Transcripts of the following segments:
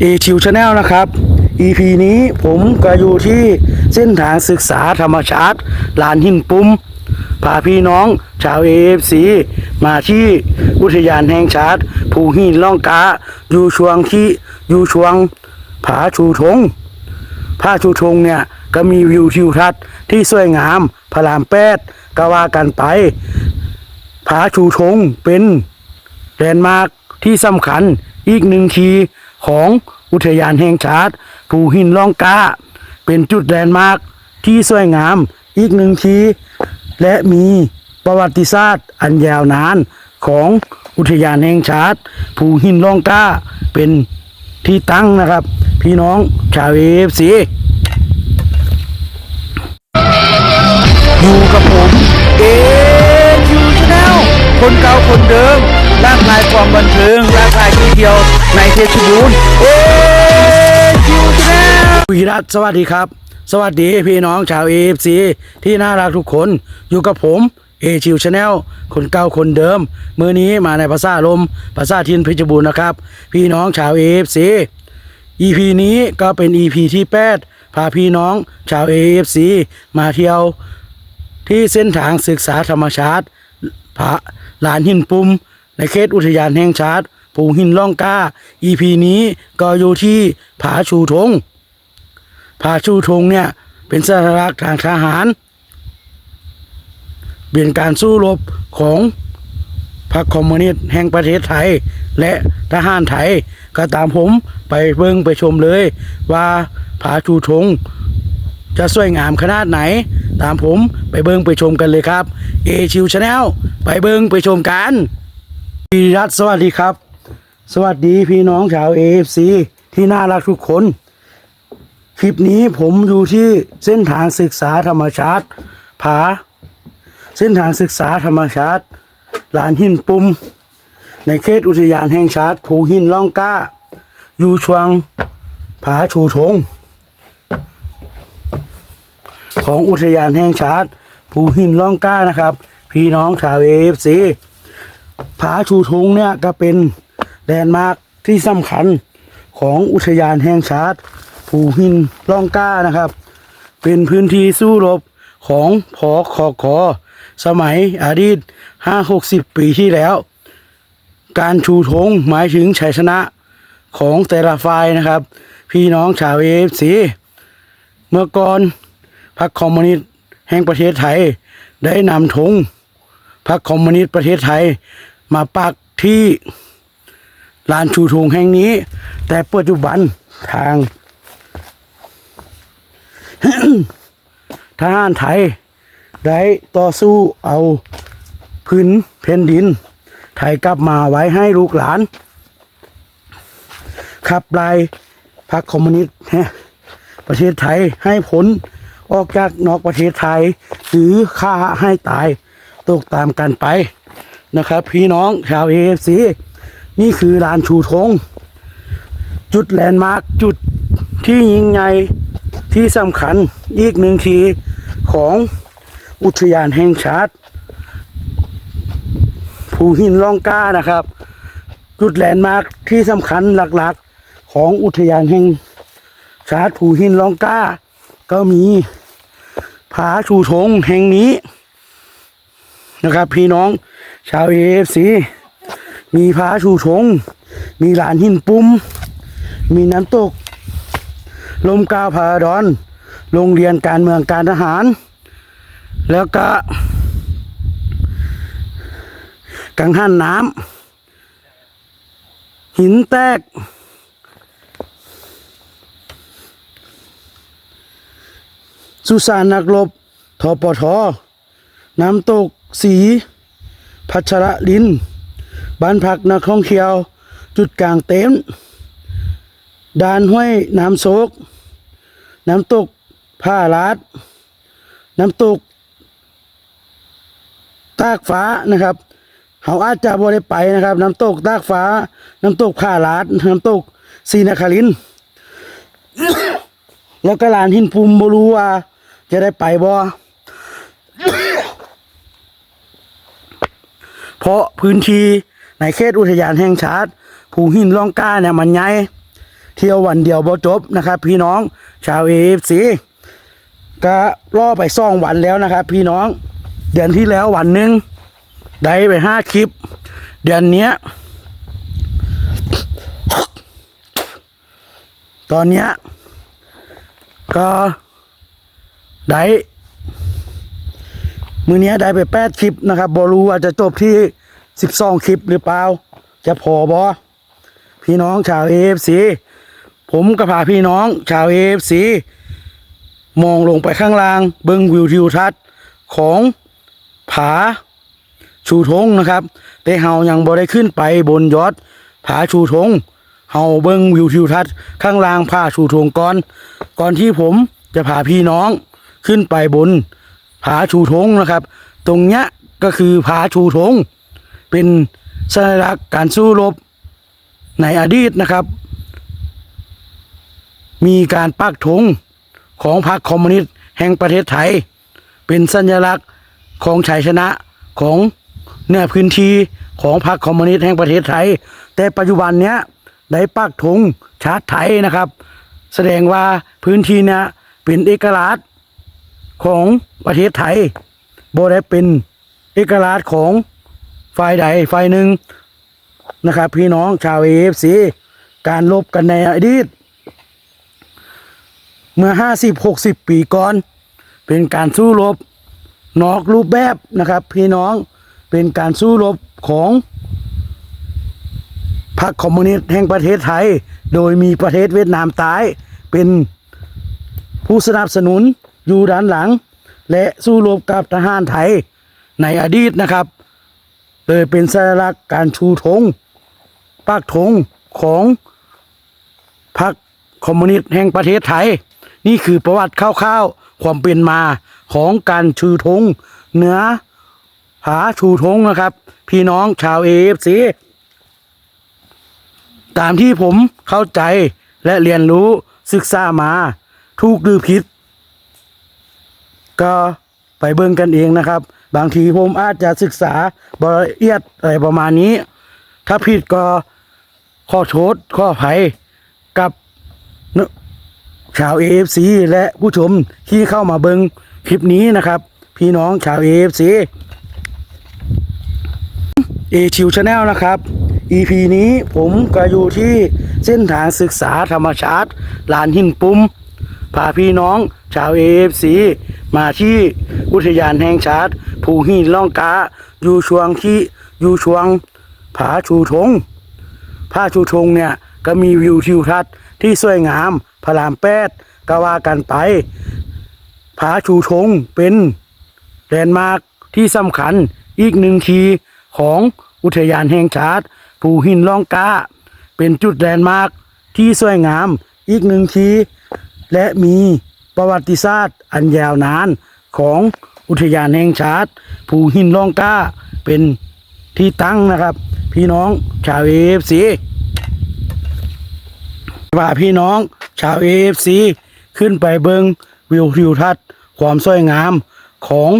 เอชิวชาแนลนะครับ EP นี้ผมก็อยู่ที่เส้นทางศึกษาธรรมชาติลานหินปุ้มพาพี่น้องชาวเอฟซีมาที่อุทยานแห่งชาติภูหินล่องกาอยู่ช่วงที่อยู่ช่วงผาชูทงผาชูทงเนี่ยก็มีวิวทิวทัศน์ที่สวยงามพระรามแปดก็ว่ากันไปผาชูทงเป็นแลนด์มาร์คที่สำคัญอีกหนึ่งที ของอุทยานแห่งชาติภูหินล่องกาเป็นจุดแลนด์มาร์คที่สวยงามอีกหนึ่งทีและมีประวัติศาสตร์อันยาวนานของอุทยานแห่งชาติภูหินล่องกาเป็นที่ตั้งนะครับ พี่น้องชาวเอฟซีอยู่กับผมเอคิวชาแนลคนเก่าคนเดิม ลากลายความบันเทิงหลากลายที่เที่ยวในเพชรบูรณ์เอคิวชาแนลวิรัตสวัสดีครับ สวัสดีพี่น้องชาวเอฟซีที่น่ารักทุกคนอยู่กับผมเอชิวชาแนลคนเก่าคนเดิม มือนี้มาในภาษาลมภาษาทินเพชรบูรณ์นะครับ พี่น้องชาวเอฟซี EP นี้ก็เป็น EP ที่8พาพี่น้องชาว AFC มาเที่ยวที่เส้นทางศึกษาธรรมชาติผาลานหินปุ่ม ในเขตอุทยานแห่งชาติภูหินล่องกา EP นี้ก็อยู่ที่ผาชูธงผาชูธงเนี่ยเป็นสัญลักษณ์ทางทหาร เป็นการสู้รบของพรรคคอมมิวนิสต์แห่งประเทศไทย และทหารไทย ก็ตามผมไปเบิ่งไปชมเลย ว่าผาชูธงจะสวยงามขนาดไหน ตามผมไปเบิ้งไปชมกันเลยครับ เอชิวชาแนลไปเบิ้งไปชมกัน พี่รัตสวัสดีครับ สวัสดีพี่น้องชาวเอฟซีที่น่ารักทุกคน คลิปนี้ผมอยู่ที่เส้นทางศึกษาธรรมชาติ ผา เส้นทางศึกษาธรรมชาติลานหินปุ่ม ในเขตอุทยานแห่งชาติภูหินล่องกล้า อยู่ช่วงผาชูธงของอุทยานแห่งชาติภูหินล่องกล้านะครับ พี่น้องชาวเอฟซี ผาชูธงเนี่ยก็เป็นแลนด์มาร์คที่สำคัญของอุทยานแห่งชาติภูหินล่องก้านะครับ เป็นพื้นที่สู้รบของพอคอคอสมัยอดีตห้าหกสิบปีที่แล้ว การชูธงหมายถึงชัยชนะของแต่ละฝ่ายนะครับ พี่น้องชาวเอฟซีเมื่อก่อนพรรคคอมมิวนิสต์แห่งประเทศไทยได้นำธง พรรคคอมมิวนิสต์ประเทศไทย มาปักที่ลานชูธงแห่งนี้ แต่ปัจจุบันทางทหารไทย ได้ต่อสู้เอาพื้นแผ่นดิน ไทยกลับมาไว้ให้ลูกหลาน ขับไล่พรรคคอมมิวนิสต์ประเทศไทยให้ผลออกจากนอกประเทศไทย หรือฆ่าให้ตาย ตกตามกันไปนะครับ พี่น้องชาวเอฟซีนี่คือลานชูธง จุดแลนด์มาร์คจุดที่ยิ่งใหญ่ที่สำคัญอีกหนึ่งทีของอุทยานแห่งชาติภูหินล่องกล้านะครับ จุดแลนด์มาร์คที่สำคัญหลักๆของอุทยานแห่งชาติภูหินล่องกล้า ก็มีผาชูธงแห่งนี้ นะครับ พี่น้องชาวเอฟซีมีผาชูธงมีหลานหินปุ่มมีน้ำตก ลมกาวพาดอน โรงเรียนการเมืองการทหาร แล้วก็กังหันน้ำหินแตก สุสานนักรบทปทน้ำตก สีพัชระลินบ้านพักนักท่องเที่ยว จุดกลางเต็นท์ด่านห้วยน้ำโศกน้ำตกผ้าลาด น้ำตก ตากฟ้านะครับเขาอาจจะบ่ได้ไปนะครับ น้ำตกตากฟ้า น้ำตกผ้าลาด น้ำตกสีนครินแล้วก็ลานหินภูมิบรูว่าจะได้ไปบ่ พาะพื้นที่ในเขตอุทยานแห่งชาติภูหินล่องกล้าเนี่ยมันใหญ่เที่ยววันเดียวบ่จบนะครับ พี่น้องชาวเอฟซีก็ล่อไปซ่องวันแล้วนะครับ พี่น้องเดือนที่แล้ววันหนึ่งได้ไปห้าคลิป เดือนเนี้ยตอนเนี้ยก็ได้มือเนี้ยได้ไปแปดคลิปนะครับบอรู้ว่าจะจบที่ สิบสองคลิปหรือเปล่า จะพอบอพี่น้องชาวเอฟซีผมก็พาพี่น้องชาวเอฟซีมองลงไปข้างล่างเบิ้งวิวทิวทัศน์ของผาชูธงนะครับ แต่เฮายังบ่ได้ขึ้นไปบนยอดผาชูธงเฮาเบิ้งวิวทิวทัศน์ข้างล่างผาชูธงก่อน ก่อนที่ผมจะพาพี่น้องขึ้นไปบนผาชูธงนะครับ ตรงเนี้ยก็คือผาชูธง เป็นสัญลักษณ์การสู้รบในอดีตนะครับ มีการปักธงของพรรคคอมมิวนิสต์แห่งประเทศไทย เป็นสัญลักษณ์ของชัยชนะของเนื้อพื้นที่ของพรรคคอมมิวนิสต์แห่งประเทศไทย แต่ปัจจุบันเนี้ยได้ปักธงชาติไทยนะครับ แสดงว่าพื้นที่เนี้ยเป็นเอกลักษณ์ของประเทศไทยโบได้เป็นเอกลักษณ์ของ ฝ่ายใดฝ่ายหนึ่งนะครับ พี่น้องชาวเอฟซีการลบกันในอดีต เมื่อห้าสิบหกสิบปีก่อน เป็นการสู้รบนอกรูปแบบนะครับ พี่น้องเป็นการสู้รบของพรรคคอมมิวนิสต์แห่งประเทศไทย โดยมีประเทศเวียดนามใต้เป็นผู้สนับสนุนอยู่ด้านหลัง และสู้รบกับทหารไทยในอดีตนะครับ เลยเป็นสัญลักษณ์การชูธงปักธงของพรรคคอมมิวนิสต์แห่งประเทศไทย นี่คือประวัติคร่าวๆความเป็นมาของการชูธงเหนือผาชูธงนะครับ พี่น้องชาวเอฟซีตามที่ผมเข้าใจและเรียนรู้ศึกษามาถูกหรือผิด ก็ไปเบิ่งกันเองนะครับ บางทีผมอาจจะศึกษาบละเอียดอะไรประมาณนี้ ถ้าผิดก็ข้อโทษข้ออภัยกับชาว AFC และผู้ชมที่เข้ามาเบิงคลิปนี้นะครับ พี่น้องชาว AFC เอชิวชาแนลนะครับ EP นี้ผมก็อยู่ที่เส้นทางศึกษาธรรมชาติลานหินปุ้ม พาพี่น้องชาวเอฟซีมาที่อุทยานแห่งชาติภูหินล่องกา อยู่ช่วงที่อยู่ช่วงผาชูธงผาชูธงเนี่ยก็มีวิวทิวทัศน์ที่สวยงามพระรามแปดก็ว่ากันไปผาชูธงเป็นแลนด์มาร์คที่สำคัญอีกหนึ่งทีของอุทยานแห่งชาติภูหินล่องกา เป็นจุดแลนด์มาร์คที่สวยงามอีกหนึ่งที และมีประวัติศาสตร์อันยาวนานของอุทยานแห่งชาติภูหินล่องกล้าเป็นที่ตั้งนะครับ พี่น้องชาวเอฟซีว่าพี่น้องชาวเอฟซีขึ้นไปเบิงวิวทิวทัศน์ความสวยงามของ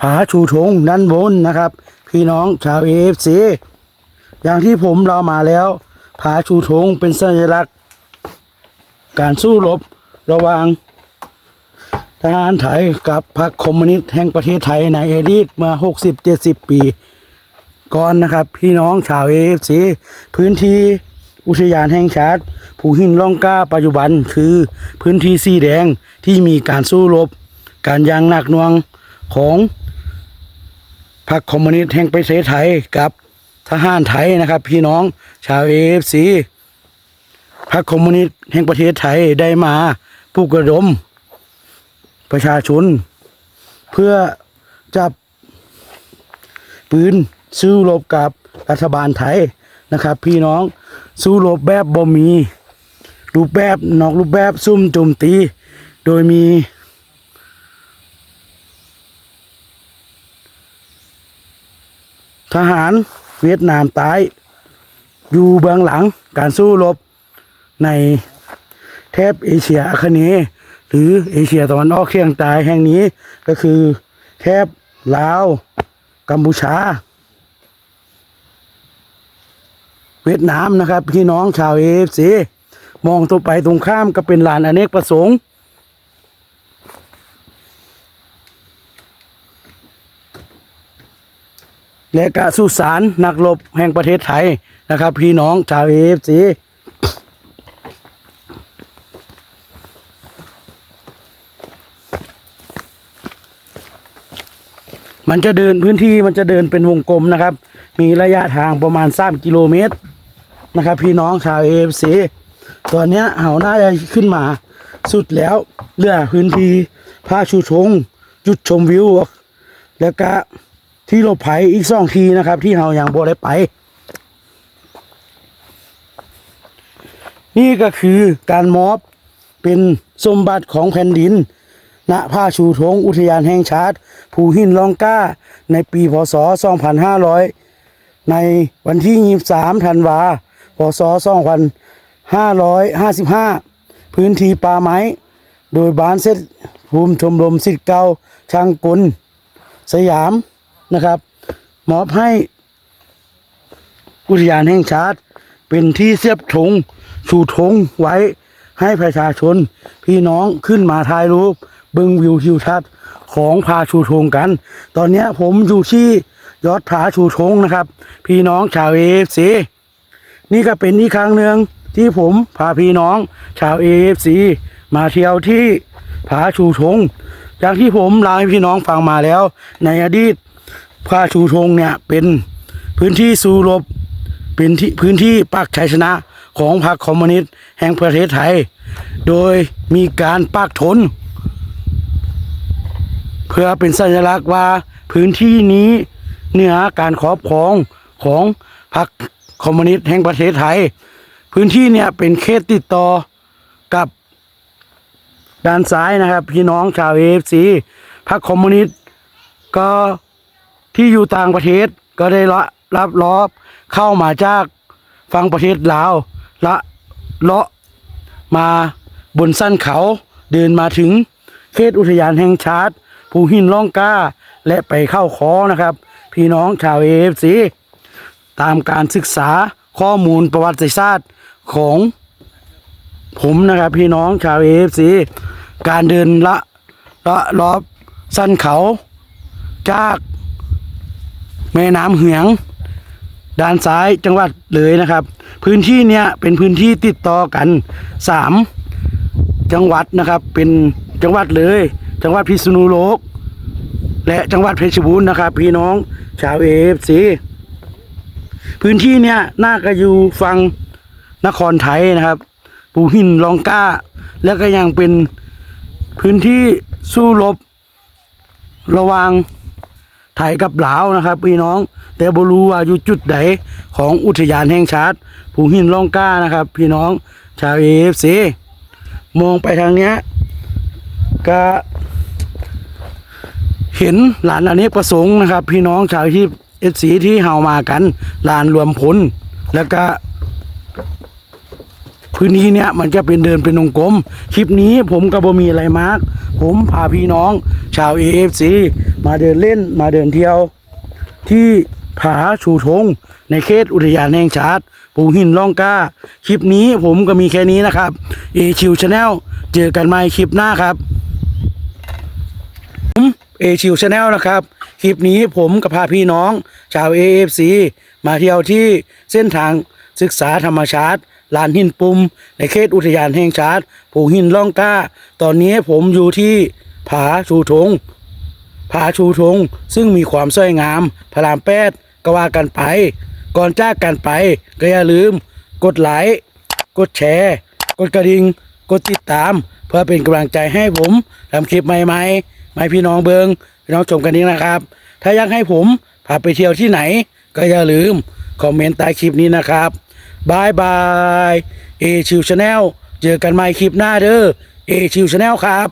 ผาชูธงด้านบนนะครับ พี่น้องชาวเอฟซีอย่างที่ผมเรามาแล้วผาชูธงเป็นสัญลักษณ์ การสู้รบระหว่างทหารไทยกับพรรคคอมมิวนิสต์แห่งประเทศไทยในอดีตเมื่อ 60-70 ปี ก่อนนะครับ พี่น้องชาวเอฟซีพื้นที่อุทยานแห่งชาติภูหินล่องกล้าปัจจุบันคือพื้นที่สีแดงที่มีการสู้รบ การยางหนักหน่วงของพรรคคอมมิวนิสต์แห่งประเทศไทยกับทหารไทยนะครับ พี่น้องชาวเอฟซี พรรคคอมมิวนิสต์แห่งประเทศไทยได้มาปลุกระดม ประชาชน เพื่อจับปืนสู้รบกับรัฐบาลไทยนะครับ พี่น้องสู้รบแบบบ่มี รูปแบบนอกรูปแบบซุ่มโจมตี โดยมี ทหารเวียดนามใต้อยู่เบื้องหลังการสู้รบ ในแถบเอเชียอาคเนย์หรือเอเชียตะวันออกเฉียงใต้แห่งนี้ก็คือแถบลาวกัมพูชา เวียดนามนะครับพี่น้องชาวเอฟซีมองตัวไปตรงข้ามก็เป็นลานอเนกประสงค์และกะสุสานนักรบแห่งประเทศไทยนะครับ พี่น้องชาวเอฟซี มันจะเดินพื้นที่มันจะเดินเป็นวงกลมนะครับ มีระยะทางประมาณ3กิโลเมตรนะครับ พี่น้องชาวเอฟซีตอนเนี้ยเฮาน่าจะขึ้นมาสุดแล้วเหลือพื้นที่พาชูชง จุดชมวิว แล้วก็ที่หลบภัยอีกสองทีนะครับ ที่เรายังบ่ได้ไป นี่ก็คือการมอบเป็นสมบัติของแผ่นดิน ณผ้าชูธงอุทยานแห่งชาติ ภูหินลองก้า ในปีพศ 2500 ในวันที่ 23 ธันวา พศ 2555 พื้นที่ป่าไม้ โดยบ้านเซตภูมิชมรมสิทธิ์เก่าช่างกลสยามนะครับ มอบให้อุทยานแห่งชาติ เป็นที่เสียบธงชูธงไว้ให้ประชาชน พี่น้องขึ้นมาถ่ายรูป เบึงวิวทิวทัศน์ของพาชูธงกัน ตอนนี้ผมอยู่ที่ยอดผาชูธงนะครับ พี่น้องชาวเอฟซีนี่ก็เป็นอีกครั้งหนึ่งที่ผมพาพี่น้องชาวเอฟซีมาเที่ยวที่ผาชูธงจากที่ผมเล่าให้พี่น้องฟังมาแล้ว ในอดีตพาชูธงเนี่ยเป็นพื้นที่สู้รบเป็นที่พื้นที่ปักชัยชนะของพรรคคอมมิวนิสต์แห่งประเทศไทย โดยมีการปักธน เพื่อเป็นสัญลักษณ์ว่าพื้นที่นี้เหนือการครอบครองของพรรคคอมมิวนิสต์แห่งประเทศไทย พื้นที่เนี่ยเป็นเขตติดต่อกับด้านซ้ายนะครับ พี่น้องชาวเอฟซีพรรคคอมมิวนิสต์ก็ที่อยู่ต่างประเทศก็ได้ละรับรอบเข้ามาจากฝั่งประเทศลาวละเลาะมาบนสั้นเขาเดินมาถึงเขตอุทยานแห่งชาติ ภูหินล่องกาและไปเข้าคอนะครับ พี่น้องชาวเอฟซีตามการศึกษาข้อมูลประวัติศาสตร์ของผมนะครับพี่น้องชาวเอฟซีการเดินละละรอบสั้นเขาจากแม่น้ำเหืองด้านซ้ายจังหวัดเลยนะครับ พื้นที่เนี้ยเป็นพื้นที่ติดต่อกันสามจังหวัดนะครับเป็นจังหวัดเลย จังหวัดพิษณุโลก และจังหวัดเพชรบูรณ์นะครับ พี่น้องชาวเอฟซีพื้นที่เนี้ยน่าจะอยู่ฝั่งนครไทยนะครับ ปูหินลองก้า แล้วก็ยังเป็นพื้นที่สู้รบ ระหว่างไทยกับลาวนะครับ พี่น้อง แต่บรู้ว่าอยู่จุดใดของอุทยานแห่งชาติภูหินลองก้านะครับ พี่น้องชาวเอฟซีมองไปทางเนี้ยก็ เห็นหลานอเนกประสงค์นะครับ พี่น้องชาวที่เอฟซีที่เฮามากันลานรวมพลแล้วก็ พื้นที่เนี้ยมันจะเป็นเดินเป็นวงกลม คลิปนี้ผมก็บ่มีอะไรมาก ผมพาพี่น้อง ชาว AFC มาเดินเล่นมาเดินเที่ยว ที่ผาชูธงในเขตอุทยานแห่งชาติปูหินล่องก้า คลิปนี้ผมก็มีแค่นี้นะครับเอชิวชาแนลเจอกันใหม่คลิปหน้าครับ เอชิวชาแนลนะครับ คลิปนี้ผมกับพาพี่น้อง ชาว AFC มาเที่ยวที่เส้นทางศึกษาธรรมชาติลานหินปุ่ม ในเขตอุทยานแห่งชาติภูหินล่องกล้า ตอนนี้ผมอยู่ที่ผาชูธงผาชูธงซึ่งมีความสวยงาม พระรามแปดก็ว่ากันไป ก่อนจากกันไป ก็อย่าลืม กดไลค์กดแชร์ กดกระดิ่งกดติดตาม เพื่อเป็นกำลังใจให้ผมทำคลิปใหม่ๆ มาให้พี่น้องเบิงพี่น้องชมกันนี้นะครับ ถ้าอยากให้ผมพาไปเที่ยวที่ไหน ก็อย่าลืมคอมเมนต์ใต้คลิปนี้นะครับบายบายเอชิวชาแนลเจอกันใหม่คลิปหน้าเด้อเอชิวชาแนลครับ